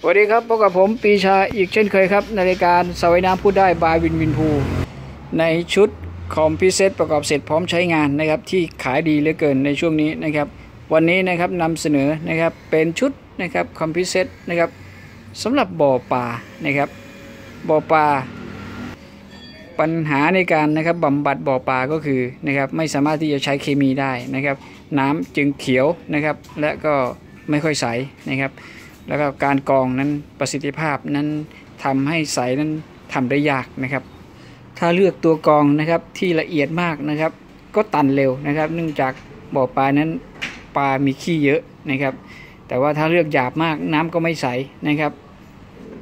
สวัสดีครับพบกับผมปีชาอีกเช่นเคยครับ ในรายการสวัยน้ำพูดได้บายวินวินพูในชุดคอมพิเซตประกอบเสร็จพร้อมใช้งานนะครับ ที่ขายดีเหลือเกินในช่วงนี้นะครับ วันนี้นะครับนำเสนอนะครับเป็นชุดนะครับคอมพิเซตนะครับสำหรับบ่อปลานะครับบ่อปลาปัญหาในการนะครับบำบัดบ่อปลาก็คือนะครับไม่สามารถที่จะใช้เคมีได้นะครับ น้ำจึงเขียวนะครับ และก็ไม่ค่อยใสนะครับ แล้วก็การกรองนั้นประสิทธิภาพนั้นทำให้ใสนั้นทำได้ยากนะครับ ถ้าเลือกตัวกรองนะครับที่ละเอียดมากนะครับ ก็ตันเร็วนะครับ เนื่องจากบ่อปลานั้นปลามีขี้เยอะนะครับ แต่ว่าถ้าเลือกหยาบมากน้ำก็ไม่ใสนะครับ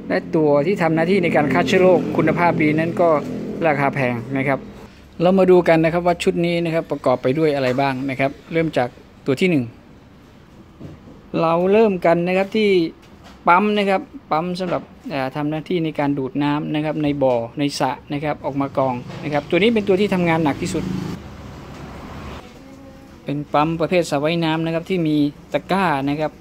และตัวที่ทำหน้าที่ในการฆ่าเชื้อโรคคุณภาพดีนั้นก็ราคาแพงนะครับ เรามาดูกันนะครับว่าชุดนี้นะครับประกอบไปด้วยอะไรบ้างนะครับ เริ่มจากตัวที่หนึ่ง เราเริ่มกันนะครับที่ปั๊มนะครับปั๊มสำหรับเอ่อทำหน้าที่ในการดูดน้ำนะครับในบ่อในสระนะครับออกมากองนะครับ ตัวนี้เป็นตัวที่ทำงานหนักที่สุด เป็นปั๊มประเภทสระว่ายน้ำนะครับที่มีตะกร้านะครับ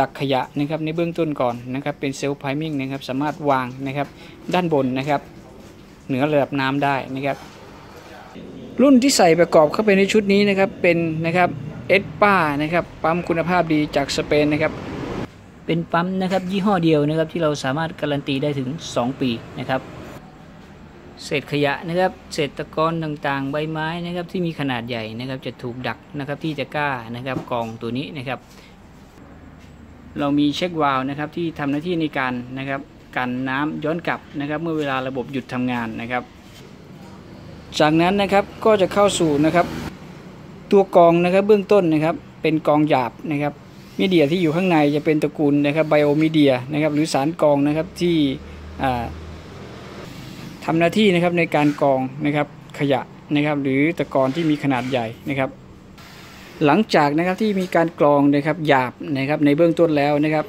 ดักขยะนะครับในเบื้องต้นก่อนนะครับเป็นเซลล์ไพมิ่งนะครับสามารถวางนะครับด้านบนนะครับเหนือระดับน้ำได้นะครับ รุ่นที่ใส่ประกอบเข้าไปในชุดนี้นะครับเป็นนะครับ เอสป้านะครับปั๊มคุณภาพดีจากสเปนนะครับเป็นปั๊มนะครับยี่ห้อเดียวนะครับที่เราสามารถการันตีได้ถึง 2 ปีนะครับ เศษขยะนะครับเศษตะกอนต่างๆ ใบไม้นะครับที่มีขนาดใหญ่นะครับจะถูกดักนะครับที่จะกล้านะครับกองตัวนี้นะครับ เรามีเช็ควาล์วนะครับที่ทำหน้าที่ในการนะครับกันน้ำย้อนกลับนะครับ เมื่อเวลาระบบหยุดทำงานนะครับ จากนั้นนะครับก็จะเข้าสู่นะครับ ตัวกองนะครับเบื้องต้นนะครับเป็นกองหยาบนะครับมีเดียที่อยู่ข้างในจะเป็นตระกูลนะครับไบโอมีเดียนะครับหรือสารกองนะครับที่อ่าทำหน้าที่นะครับในการกองนะครับขยะนะครับหรือตะกอนที่มีขนาดใหญ่นะครับ หลังจากนะครับที่มีการกรองนะครับหยาบนะครับในเบื้องต้นแล้วนะครับ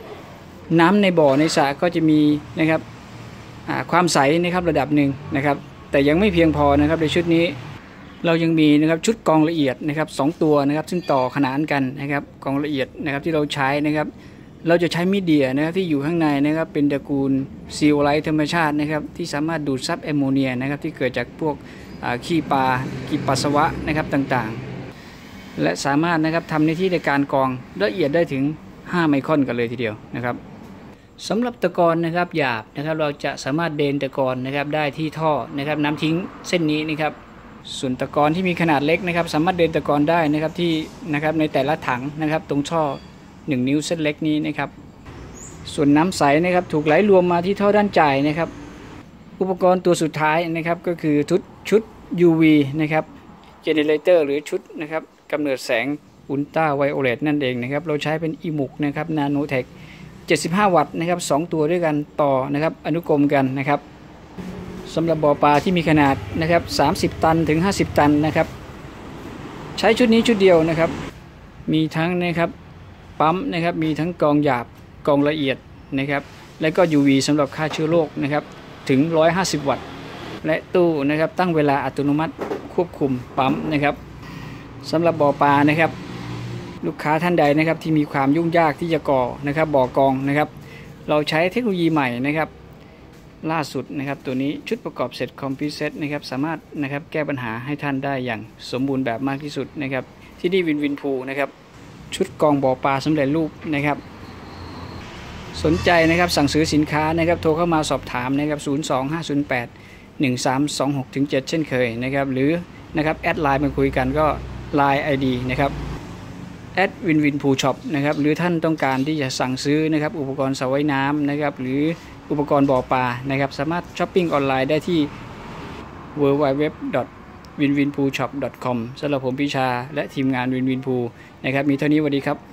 น้ำในบ่อในสระก็จะมีนะครับความใสนะครับระดับหนึ่งนะครับ แต่ยังไม่เพียงพอนะครับในชุดนี้ เรายังมีนะครับชุดกองละเอียดนะครับสองตัวนะครับซึ่งต่อขนานกันนะครับกองละเอียดนะครับที่เราใช้นะครับ เราจะใช้มีเดียนะครับที่อยู่ข้างในนะครับเป็นตระกูลซีโอไลท์ธรรมชาตินะครับที่สามารถดูดซับแอมโมเนียนะครับที่เกิดจากพวกขี้ปลาขี้ปัสสาวะนะครับต่างๆ และสามารถนะครับทำในที่ในการกองละเอียดได้ถึง 5 ไมครอนกันเลยทีเดียวนะครับสำหรับตะกอนนะครับหยาบนะครับเราจะสามารถเดนตะกอนนะครับได้ที่ท่อนะครับน้ำทิ้งเส้นนี้นะครับ ส่วนตะกอนที่มีขนาดเล็กนะครับ สามารถเดินตะกอนได้นะครับที่นะครับในแต่ละถังนะครับ ตรงท่อ 1 นิ้วเส้นเล็กนี้นะครับ ส่วนน้ำใสนะครับถูกไหลรวมมาที่ท่อด้านจ่ายนะครับ อุปกรณ์ตัวสุดท้ายนะครับก็คือชุดชุด UV นะครับเจเนเรเตอร์หรือชุดนะครับกำเนิดแสงอุลตราไวโอเลตนั่นเองนะครับ เราใช้เป็นอีมุกนะครับนาโนเทค75 วัตต์นะครับ 2 ตัวด้วยกันต่อนะครับอนุกรมกันนะครับ สำหรับบ่อปลาที่มีขนาดนะครับ30 ตันถึง 50 ตันนะครับ ใช้ชุดนี้ชุดเดียวนะครับ มีทั้งนะครับปั๊มนะครับมีทั้งกองหยาบกองละเอียดนะครับ และก็ UV สำหรับฆ่าเชื้อโรคนะครับถึง 150 วัตต์ และตู้นะครับตั้งเวลาอัตโนมัติควบคุมปั๊มนะครับสำหรับบ่อปลานะครับ ลูกค้าท่านใดนะครับที่มีความยุ่งยากที่จะก่อนะครับบ่อกองนะครับ เราใช้เทคโนโลยีใหม่นะครับ ล่าสุดนะครับตัวนี้ชุดประกอบเสร็จคอมพิวเซตนะครับสามารถนะครับแก้ปัญหาให้ท่านได้อย่างสมบูรณ์แบบมากที่สุดนะครับที่นี่วินวินพูนะครับชุดกองบ่อปลาสำเร็จรูปนะครับ สนใจนะครับสั่งซื้อสินค้านะครับโทรเข้ามาสอบถามนะครับ 02508 1326ถึง7เช่นเคยนะครับหรือนะครับแอดไลน์มาคุยกันก็ Line ID นะครับแอดวินวินพูช็อปนะครับหรือท่านต้องการที่จะสั่งซื้อนะครับอุปกรณ์สระว่ายน้ำนะครับหรือ อุปกรณ์บ่อปลานะครับ สามารถช้อปปิ้งออนไลน์ได้ที่ www.winwinpoolshop.com สำหรับผมพิชาและทีมงานวินวินพูนะครับ มีเท่านี้สวัสดีครับ